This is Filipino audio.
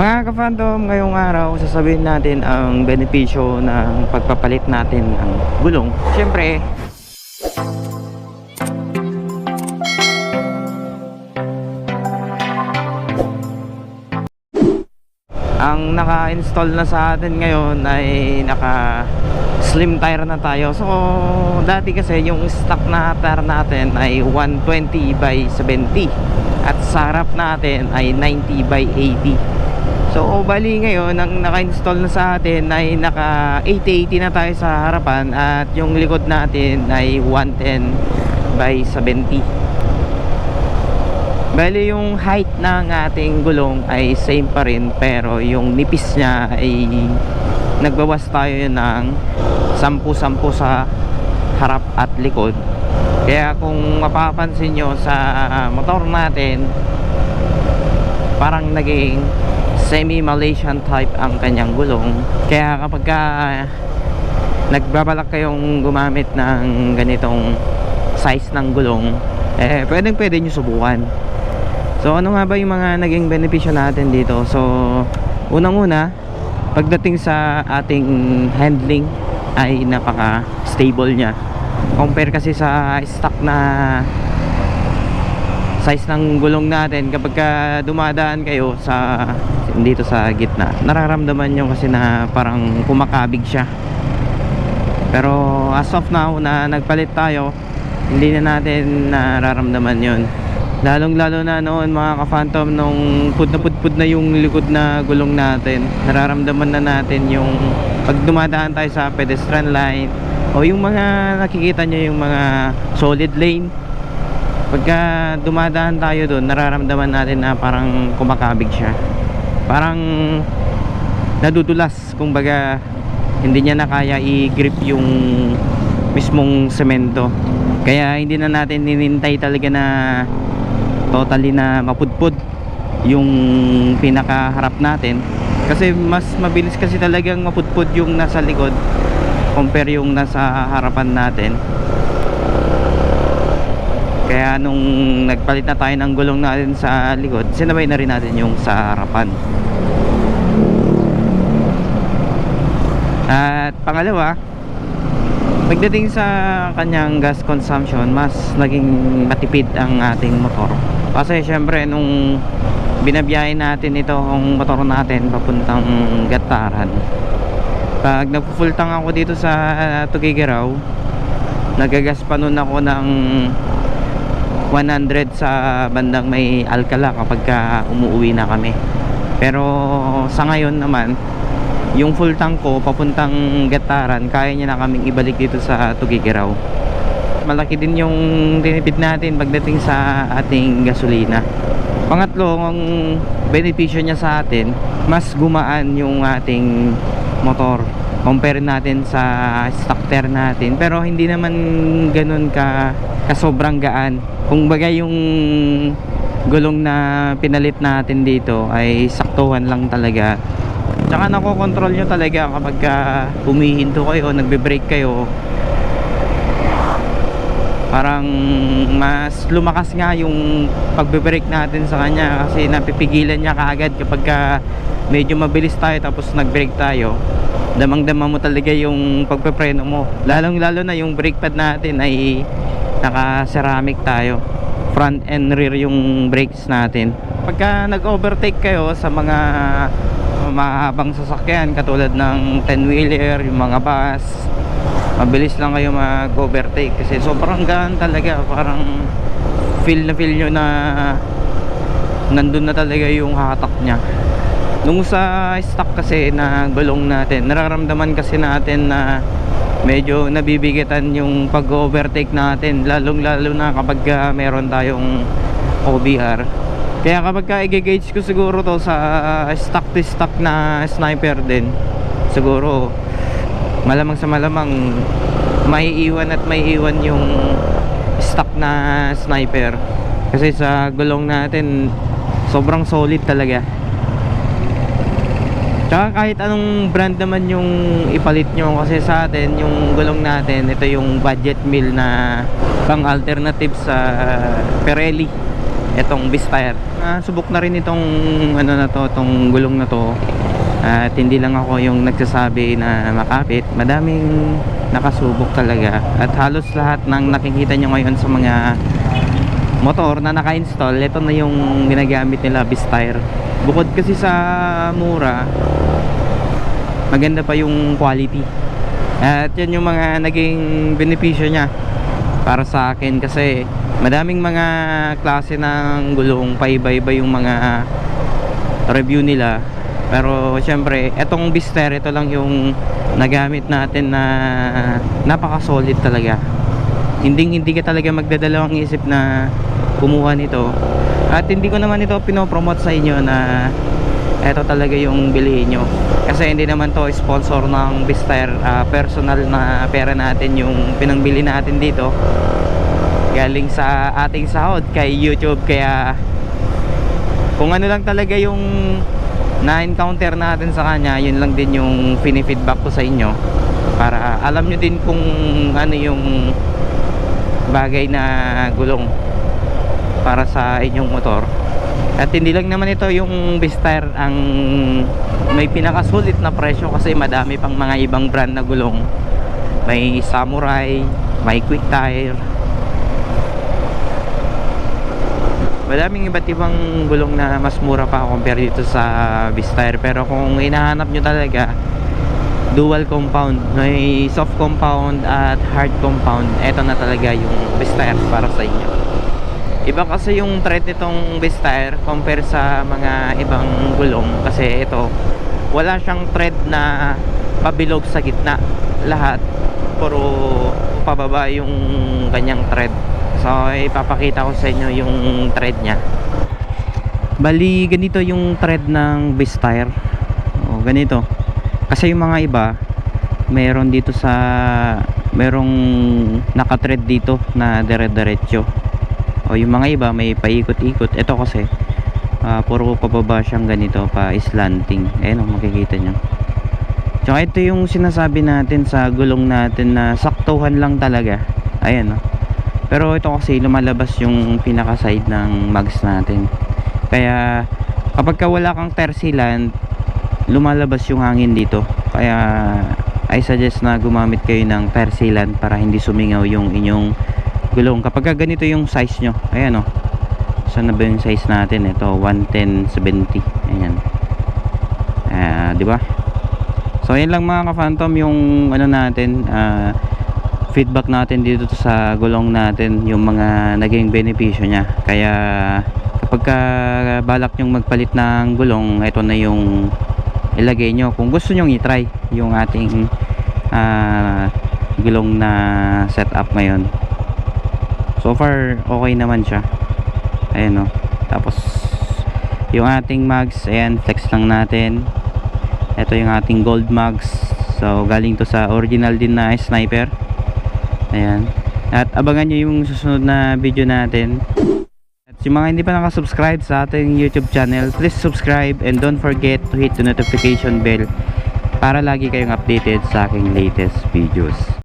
Mga ka-fandom, ngayong araw sasabihin natin ang benepisyo ng pagpapalit natin ng gulong. Siyempre, ang naka-install na sa atin ngayon ay naka slim tire na tayo. So, dati kasi yung stock na tire natin ay 120 by 70 at sa harap natin ay 90 by 80. So, bali ngayon, ang naka-install na sa atin ay naka 80-80 na tayo sa harapan at yung likod natin ay 110 by 70. Bali yung height ng ating gulong ay same pa rin pero yung nipis niya ay nagbawas tayo ng 10-10 sa harap at likod. Kaya kung mapapansin nyo sa motor natin parang naging semi-Malaysian type ang kanyang gulong. Kaya kapag ka nagbabalak kayong gumamit ng ganitong size ng gulong, eh pwedeng pwede nyo subukan. So ano nga ba yung mga naging benepisyo natin dito? So unang-una, pagdating sa ating handling ay napaka stable niya. Compare kasi sa stock na size ng gulong natin kapag ka dumadaan kayo sa dito sa gitna. Nararamdaman nyo kasi na parang kumakabig siya. Pero as of now na nagpalit tayo hindi na natin nararamdaman yon lalong lalo na noon mga ka-phantom nung pud na pudpud na yung likod na gulong natin nararamdaman na natin yung pag dumadaan tayo sa pedestrian line o yung mga nakikita nyo yung mga solid lane pagka dumadaan tayo doon nararamdaman natin na parang kumakabig siya parang nadudulas kumbaga hindi niya na kaya i-grip yung mismong semento. Kaya hindi na natin ninintay talaga na totally na mapudpud yung pinakaharap natin. Kasi mas mabilis kasi talagang mapudpud yung nasa likod compare yung nasa harapan natin kaya nung nagpalit na tayo ng gulong natin sa likod sinabay na rin natin yung sa harapan. At pangalawa pagdating sa kanyang gas consumption mas naging matipid ang ating motor. Kasi syempre nung binabiyahe natin itong motor natin papuntang Gataran pag nagpo-full tank ako dito sa Tugigaraw nagagas pa nun ako ng 100 sa bandang may Alcala kapag ka umuwi na kami. Pero sa ngayon naman yung full tank ko papuntang Gataran kaya niya na kaming ibalik dito sa Tugigaraw malaki din yung tinipid natin pagdating sa ating gasolina. Pangatlo ang benepisyo niya sa atin mas gumaan yung ating motor compare natin sa tire natin. Pero hindi naman ganun ka kasobrang gaan. Kung bagay yung gulong na pinalit natin dito ay saktuhan lang talaga. Tsaka nakokontrol nyo talaga kapag ka humihinto kayo nagbe-brake kayo. Parang mas lumakas nga yung pagbe-brake natin sa kanya kasi napipigilan niya kaagad kapag ka medyo mabilis tayo tapos nag-brake tayo. Damang-dama mo talaga yung pagpepreno mo. Lalong lalo na yung brake pad natin ay naka ceramic tayo. Front and rear yung brakes natin. Pagka nag-overtake kayo sa mga mahabang sasakyan katulad ng 10 wheeler yung mga bus mabilis lang kayo mag-overtake kasi sobrang gaan talaga. Parang feel na feel nyo na nandun na talaga yung hatak nya nung sa stock kasi na gulong natin nararamdaman kasi natin na medyo nabibigatan yung pag-overtake natin lalong lalo na kapag uh, meron tayong OBR kaya kapag ka i-gauge ko siguro to sa stock to stock na sniper din siguro malamang sa malamang may iwan at may iwan yung stock na sniper. Kasi sa gulong natin sobrang solid talaga Tsaka kahit anong brand naman yung ipalit nyo kasi sa atin yung gulong natin ito yung budget meal na pang alternative sa Pirelli itong Vistire. Ah, subok na rin itong ano na to, itong gulong na to. At hindi lang ako yung nagsasabi na makapit. Madaming nakasubok talaga. At halos lahat ng nakikita nyo ngayon sa mga motor na naka-install, ito na yung ginagamit nila Vistire. Bukod kasi sa mura, maganda pa yung quality. At yan yung mga naging benepisyo niya para sa akin kasi madaming mga klase ng gulong, paiba-iba yung mga review nila. Pero syempre, etong Bister, ito lang yung nagamit natin na napaka-solid talaga. Hindi hindi ka talaga magdadalawang isip na kumuha nito. At hindi ko naman ito pinopromote sa inyo na eto talaga yung bilihin nyo. Kasi hindi naman to sponsor ng Bister. Ah, personal na pera natin yung pinangbili natin dito. Galing sa ating sahod kay YouTube. Kaya kung ano lang talaga yung na-encounter natin sa kanya, yun lang din yung fini-feedback ko sa inyo. Para alam nyo din kung ano yung bagay na gulong para sa inyong motor. At hindi lang naman ito yung Vistire ang may pinakasulit na presyo kasi madami pang mga ibang brand na gulong. May Samurai, may Quick Tire. Madaming iba't ibang gulong na mas mura pa compare dito sa Vistire pero kung hinahanap nyo talaga dual compound, may soft compound at hard compound, eto na talaga yung Vistire para sa inyo. Iba kasi yung tread nitong Vistire compare sa mga ibang gulong kasi ito wala siyang tread na pabilog sa gitna. Lahat puro pababa yung kanyang tread so ipapakita ko sa inyo yung tread nya bali ganito yung tread ng Vistire o ganito kasi yung mga iba meron dito sa merong nakatread dito na dire-diretso. O yung mga iba may paikot-ikot. Ito kasi ah, puro pababa siyang ganito pa slanting. Ayun o makikita nyo. Tsaka ito yung sinasabi natin sa gulong natin na saktuhan lang talaga. Ayan o. Pero ito kasi lumalabas yung pinaka side ng mags natin. Kaya kapag ka wala kang tersiland lumalabas yung hangin dito. Kaya I suggest na gumamit kayo ng tersiland para hindi sumingaw yung inyong gulong. Kapag ka ganito yung size nyo ayan o. Saan na ba yung size natin? Ito 110 70 ayan. Ah di ba? So ayan lang mga ka-phantom yung ano natin ah, feedback natin dito sa gulong natin yung mga naging benepisyo niya. Kaya kapag ka balak nyong magpalit ng gulong ito na yung ilagay nyo kung gusto nyong i-try yung ating ah, gulong na setup ngayon. So far okay naman siya. Ayan o tapos yung ating mags ayan flex lang natin. Ito yung ating gold mags so galing to sa original din na sniper. Ayan. At abangan nyo yung susunod na video natin. at yung mga hindi pa nakasubscribe sa ating youtube channel please subscribe and don't forget to hit the notification bell para lagi kayong updated sa aking latest videos